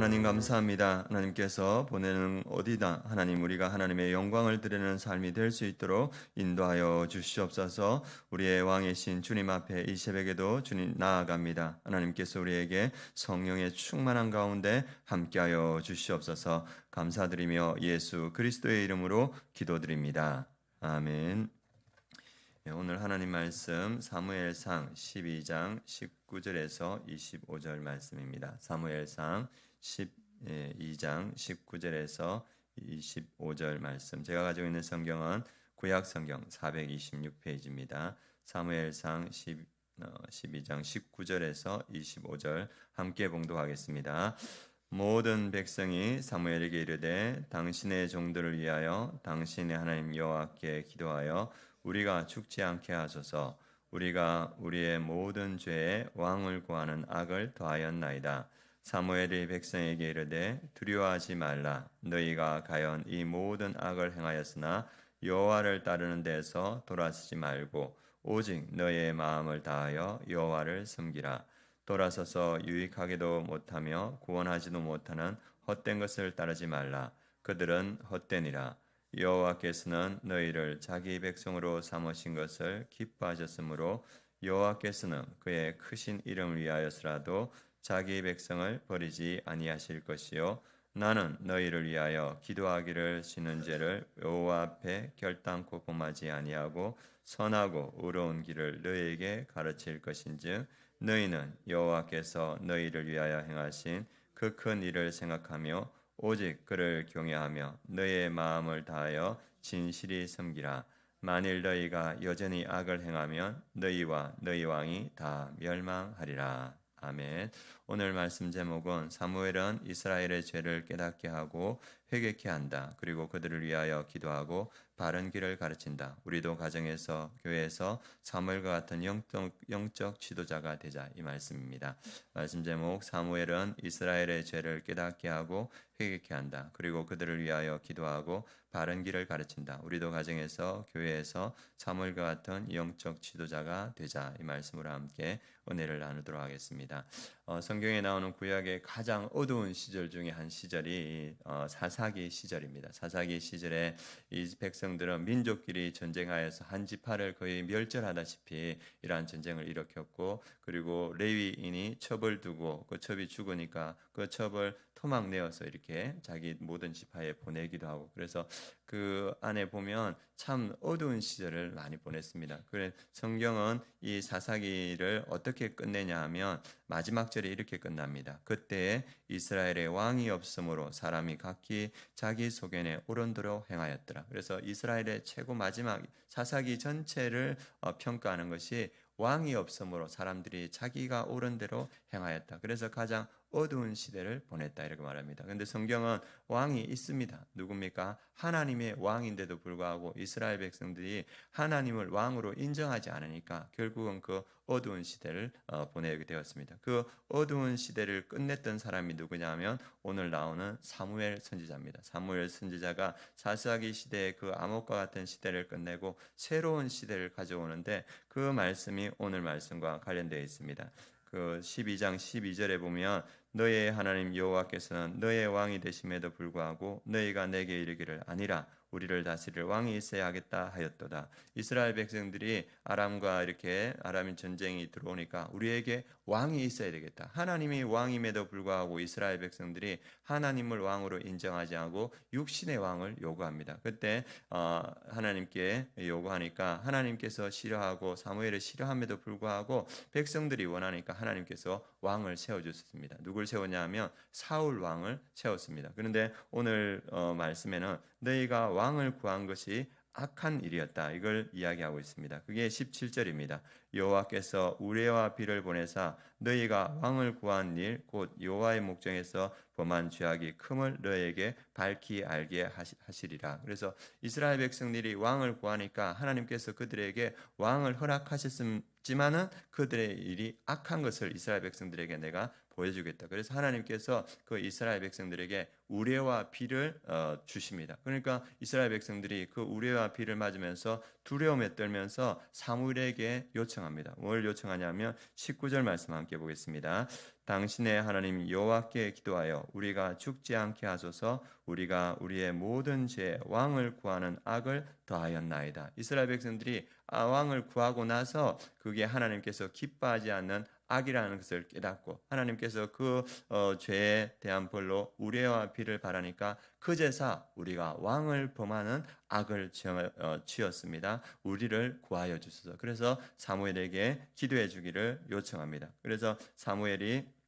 하나님 감사합니다. 하나님께서 보내는 어디다 하나님 우리가 하나님의 영광을 드리는 삶이 될 수 있도록 인도하여 주시옵소서. 우리의 왕이신 주님 앞에 이 새벽에도 주님 나아갑니다. 하나님께서 우리에게 성령의 충만한 가운데 함께하여 주시옵소서. 감사드리며 예수 그리스도의 이름으로 기도드립니다. 아멘. 네, 오늘 하나님 말씀 사무엘상 12장 19절에서 25절 말씀입니다. 사무엘상 12장 19절에서 25절 말씀. 제가 가지고 있는 성경은 구약 성경 426페이지입니다. 사무엘상 10, 12장 19절에서 25절 함께 봉독하겠습니다. 모든 백성이 사무엘에게 이르되 당신의 종들을 위하여 당신의 하나님 여호와께 기도하여 우리가 죽지 않게 하소서. 우리가 우리의 모든 죄에 왕을 구하는 악을 더하였나이다. 사무엘이 백성에게 이르되 두려워하지 말라. 너희가 가연 이 모든 악을 행하였으나 여호와를 따르는 데서 돌아서지 말고 오직 너희의 마음을 다하여 여호와를 섬기라. 돌아서서 유익하게도 못하며 구원하지도 못하는 헛된 것을 따르지 말라. 그들은 헛되니라. 여호와께서는 너희를 자기 백성으로 삼으신 것을 기뻐하셨으므로 여호와께서는 그의 크신 이름을 위하여서라도 자기 백성을 버리지 아니하실 것이요 나는 너희를 위하여 기도하기를 쉬는 죄를 여호와 앞에 결단코 범하지 아니하고 선하고 의로운 길을 너희에게 가르칠 것인즉 너희는 여호와께서 너희를 위하여 행하신 그 큰 일을 생각하며 오직 그를 경외하며 너희의 마음을 다하여 진실이 섬기라. 만일 너희가 여전히 악을 행하면 너희와 너희 왕이 다 멸망하리라. 아멘. 오늘 말씀 제목은 사무엘은 이스라엘의 죄를 깨닫게 하고 회개케 한다. 그리고 그들을 위하여 기도하고 바른 길을 가르친다. 우리도 가정에서 교회에서 사무엘과 같은 영적, 영적 지도자가 되자 이 말씀입니다. 말씀 제목 사무엘은 이스라엘의 죄를 깨닫게 하고 회개케 한다. 그리고 그들을 위하여 기도하고 바른 길을 가르친다. 우리도 가정에서 교회에서 사무엘과 같은 영적 지도자가 되자 이 말씀으로 함께 은혜를 나누도록 하겠습니다. 어, 성 경에 나오는 구약의 가장 어두운 시절 중에 한 시절이 어, 사사기 시절입니다. 사사기 시절에 이 백성들은 민족끼리 전쟁하여서 한 지파를 거의 멸절하다시피 이러한 전쟁을 일으켰고 그리고 레위인이 첩을 두고 그 첩이 죽으니까 그 첩을 토막 내어서 이렇게 자기 모든 지파에 보내기도 하고 그래서 그 안에 보면 참 어두운 시절을 많이 보냈습니다. 그래 성경은 이 사사기를 어떻게 끝내냐 하면 마지막 절에 이렇게 끝납니다. 그때 이스라엘의 왕이 없으므로 사람이 각기 자기 소견에 옳은대로 행하였더라. 그래서 이스라엘의 최고 마지막 사사기 전체를 어, 평가하는 것이 왕이 없으므로 사람들이 자기가 옳은 대로 행하였다. 그래서 가장 어두운 시대를 보냈다 이렇게 말합니다. 근데 성경은 왕이 있습니다. 누굽니까? 하나님의 왕인데도 불구하고 이스라엘 백성들이 하나님을 왕으로 인정하지 않으니까 결국은 그 어두운 시대를 어, 보내게 되었습니다. 그 어두운 시대를 끝냈던 사람이 누구냐면 오늘 나오는 사무엘 선지자입니다. 사무엘 선지자가 사사기 시대의 그 암흑과 같은 시대를 끝내고 새로운 시대를 가져오는데 그 말씀이 오늘 말씀과 관련되어 있습니다. 그 12장 12절에 보면 너의 하나님 여호와께서는 너의 왕이 되심에도 불구하고 너희가 내게 이르기를 아니라 우리를 다스릴 왕이 있어야 하겠다 하였도다. 이스라엘 백성들이 아람과 이렇게 아람인 전쟁이 들어오니까 우리에게 왕이 있어야 되겠다. 하나님이 왕임에도 불구하고 이스라엘 백성들이 하나님을 왕으로 인정하지 않고 육신의 왕을 요구합니다. 그때 어, 하나님께 요구하니까 하나님께서 싫어하고 사무엘을 싫어함에도 불구하고 백성들이 원하니까 하나님께서 왕을 세워 주셨습니다. 누굴 세웠냐 하면 사울 왕을 세웠습니다. 그런데 오늘 어, 말씀에는 너희가 왕을 구한 것이 악한 일이었다. 이걸 이야기하고 있습니다. 그게 17절입니다. 여호와께서 우레와 비를 보내사 너희가 왕을 구한 일 곧 여호와의 목정에서 범한 죄악이 큼을 너희에게 밝히 알게 하시리라. 그래서 이스라엘 백성들이 왕을 구하니까 하나님께서 그들에게 왕을 허락하셨지만은 그들의 일이 악한 것을 이스라엘 백성들에게 내가 보여주겠다. 그래서 하나님께서 그 이스라엘 백성들에게 우레와 비를 어, 주십니다. 그러니까 이스라엘 백성들이 그 우레와 비를 맞으면서 두려움에 떨면서 사무엘에게 요청합니다. 뭘 요청하냐면 19절 말씀 함께 보겠습니다. 당신의 하나님 여호와께 기도하여 우리가 죽지 않게 하소서 우리가 우리의 모든 죄 왕을 구하는 악을 더하였나이다. 이스라엘 백성들이 아, 왕을 구하고 나서 그게 하나님께서 기뻐하지 않는 악이라는 것을 깨닫고 하나님께서 그 어, 죄에 대한 벌로 우레와 피를 바라니까 그제사 우리가 왕을 범하는 악을 어, 취었습니다. 우리를 구하여 주소서. 그래서 사무엘에게 기도해 주기를 요청합니다. 그래서 사무엘이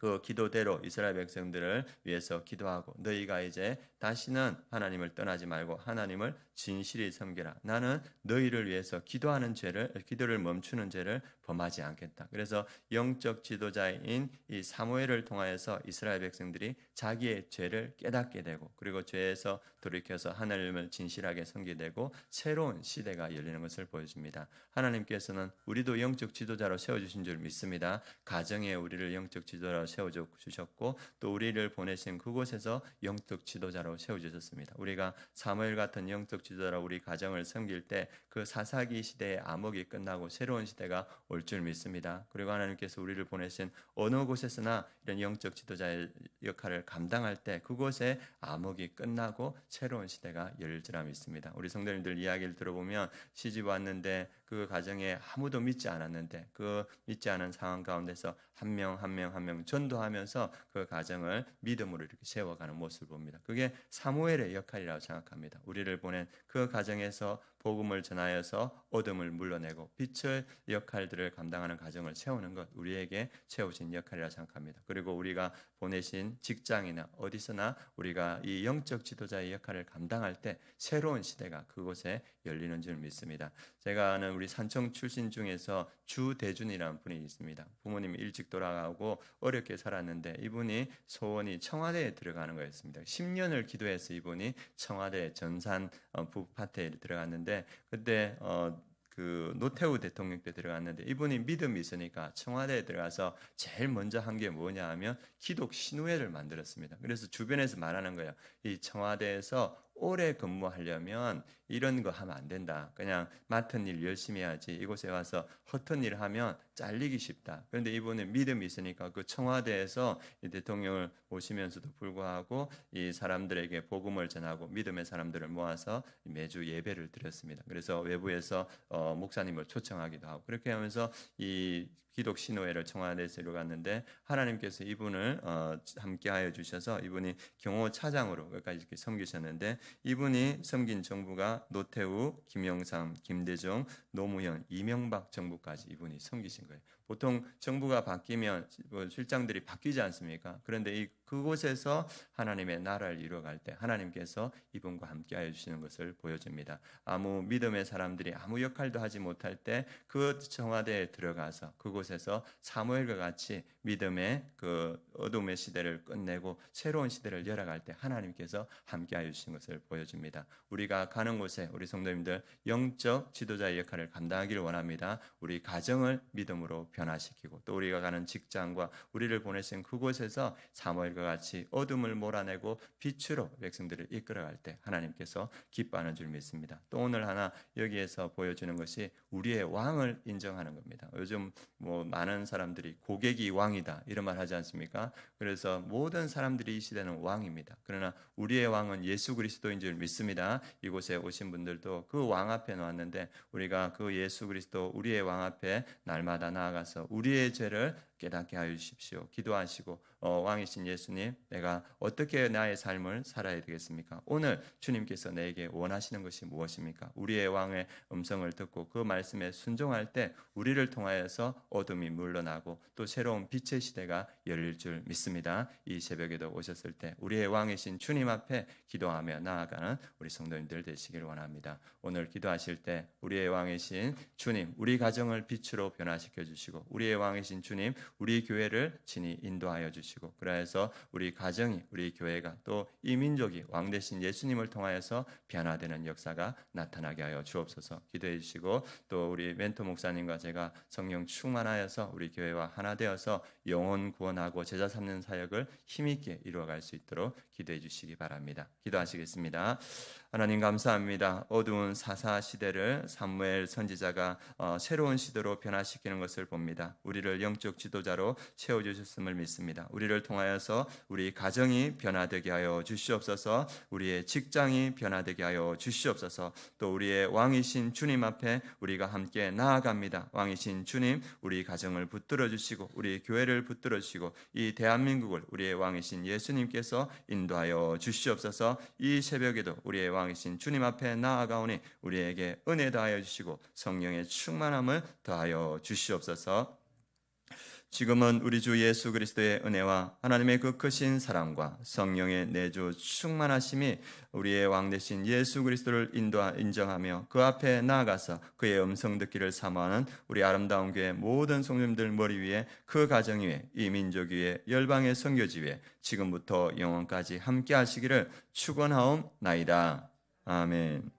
그 기도대로 이스라엘 백성들을 위해서 기도하고 너희가 이제 다시는 하나님을 떠나지 말고 하나님을 진실히 섬기라. 나는 너희를 위해서 기도하는 죄를 기도를 멈추는 죄를 범하지 않겠다. 그래서 영적 지도자인 이 사무엘을 통하여서 이스라엘 백성들이 자기의 죄를 깨닫게 되고 그리고 죄에서 돌이켜서 하나님을 진실하게 섬기게 되고 새로운 시대가 열리는 것을 보여줍니다. 하나님께서는 우리도 영적 지도자로 세워 주신 줄 믿습니다. 가정에 우리를 영적 지도자로 세워 주셨고 또 우리를 보내신 그곳에서 영적 지도자로 세워 주셨습니다. 우리가 사무엘 같은 영적 지도자로 우리 가정을 섬길 때 그 사사기 시대의 암흑이 끝나고 새로운 시대가 올 줄 믿습니다. 그리고 하나님께서 우리를 보내신 어느 곳에서나 이런 영적 지도자의 역할을 감당할 때 그곳에 암흑이 끝나고 새로운 시대가 줄 믿습니다. 우리 성도님들 이야기를 들어보면 시집 왔는데 그 가정에 아무도 믿지 않았는데 그 믿지 않은 상황 가운데서 한 명 한 명 한 명 전도하면서 그 가정을 믿음으로 이렇게 세워가는 모습을 봅니다. 그게 사무엘의 역할이라고 생각합니다. 우리를 보낸 그 가정에서 복음을 전하여서 어둠을 물러내고 빛의 역할들을 감당하는 가정을 세우는 것 우리에게 채우신 역할이라 생각합니다. 그리고 우리가 보내신 직장이나 어디서나 우리가 이 영적 지도자의 역할을 감당할 때 새로운 시대가 그곳에 열리는 줄 믿습니다. 제가 아는 우리 산청 출신 중에서 주대준이라는 분이 있습니다. 부모님이 일찍 돌아가고 어렵게 살았는데 이분이 소원이 청와대에 들어가는 거였습니다. 10년을 기도해서 이분이 청와대 전산 어, 북파트에 들어갔는데 그때 어, 그 노태우 대통령 때 들어갔는데 이분이 믿음이 있으니까 청와대에 들어가서 제일 먼저 한 게 뭐냐 하면 기독 신우회를 만들었습니다. 그래서 주변에서 말하는 거예요. 이 청와대에서 오래 근무하려면 이런 거 하면 안 된다. 그냥 맡은 일 열심히 해야지. 이곳에 와서 허튼 일 하면 잘리기 쉽다. 그런데 이분은 믿음이 있으니까 그 청와대에서 이 대통령을 모시면서도 불구하고 이 사람들에게 복음을 전하고 믿음의 사람들을 모아서 매주 예배를 드렸습니다. 그래서 외부에서 어, 목사님을 초청하기도 하고 그렇게 하면서 이 기독 신호회를 청와대에서 이루갔는데 하나님께서 이분을 어, 함께하여 주셔서 이분이 경호 차장으로 끝까지 이렇게 섬기셨는데 이분이 섬긴 정부가 노태우, 김영삼, 김대중, 노무현, 이명박 정부까지 이분이 섬기신 거예요. 보통 정부가 바뀌면 뭐 실장들이 바뀌지 않습니까? 그런데 이 그곳에서 하나님의 나라를 이루어갈 때 하나님께서 이분과 함께하여 주시는 것을 보여줍니다. 아무 믿음의 사람들이 아무 역할도 하지 못할 때 그 청와대에 들어가서 그곳에서 사무엘과 같이 믿음의 그 어둠의 시대를 끝내고 새로운 시대를 열어갈 때 하나님께서 함께하여 주신 것을 보여줍니다. 우리가 가는 곳에 우리 성도님들 영적 지도자의 역할을 감당하기를 원합니다. 우리 가정을 믿음으로 변 화시키고 또 우리가 가는 직장과 우리를 보내신 그곳에서 사무엘과 같이 어둠을 몰아내고 빛으로 백성들을 이끌어갈 때 하나님께서 기뻐하는 줄 믿습니다. 또 오늘 하나 여기에서 보여주는 것이 우리의 왕을 인정하는 겁니다. 요즘 뭐 많은 사람들이 고객이 왕이다 이런 말 하지 않습니까? 그래서 모든 사람들이 이 시대는 왕입니다. 그러나 우리의 왕은 예수 그리스도인 줄 믿습니다. 이곳에 오신 분들도 그 왕 앞에 놓았는데 우리가 그 예수 그리스도 우리의 왕 앞에 날마다 나아가서 우리의 죄를 깨닫게 하여 주십시오. 기도하시고 어, 왕이신 예수님, 내가 어떻게 나의 삶을 살아야 되겠습니까? 오늘 주님께서 내게 원하시는 것이 무엇입니까? 우리의 왕의 음성을 듣고 그 말씀에 순종할 때 우리를 통하여서 어둠이 물러나고 또 새로운 빛의 시대가 열릴 줄 믿습니다. 이 새벽에도 오셨을 때 우리의 왕이신 주님 앞에 기도하며 나아가는 우리 성도님들 되시길 원합니다. 오늘 기도하실 때 우리의 왕이신 주님, 우리 가정을 빛으로 변화시켜 주시고 우리의 왕이신 주님, 우리 교회를 친히 인도하여 주시고 그래서 우리 가정이 우리 교회가 또 이 민족이 왕 대신 예수님을 통하여서 변화되는 역사가 나타나게 하여 주옵소서 기도해 주시고 또 우리 멘토 목사님과 제가 성령 충만하여서 우리 교회와 하나 되어서 영혼 구원하고 제자 삼는 사역을 힘있게 이루어갈 수 있도록 기도해 주시기 바랍니다. 기도하시겠습니다. 하나님 감사합니다. 어두운 사사 시대를 사무엘 선지자가 어, 새로운 시대로 변화시키는 것을 봅니다. 우리를 영적 지도 지도자로 세워 주셨음을 믿습니다. 우리를 통하여서 우리 가정이 변화되게 하여 주시옵소서. 우리의 직장이 변화되게 하여 주시옵소서. 또 우리의 왕이신 주님 앞에 우리가 함께 나아갑니다. 왕이신 주님, 우리 가정을 붙들어 주시고 우리 교회를 붙들어 주시고 이 대한민국을 우리의 왕이신 예수님께서 인도하여 주시옵소서. 이 새벽에도 우리의 왕 이신 주님 앞에 나아가오니 우리에게 은혜 더하여 주시고 성령의 충만함을 더하여 주시옵소서. 지금은 우리 주 예수 그리스도의 은혜와 하나님의 그 크신 사랑과 성령의 내주 충만하심이 우리의 왕 대신 예수 그리스도를 인도 인정하며 그 앞에 나아가서 그의 음성 듣기를 사모하는 우리 아름다운 교회 모든 성도님들 머리 위에 그 가정 위에 이 민족 위에 열방의 선교지 위에 지금부터 영원까지 함께 하시기를 축원하옵나이다. 아멘.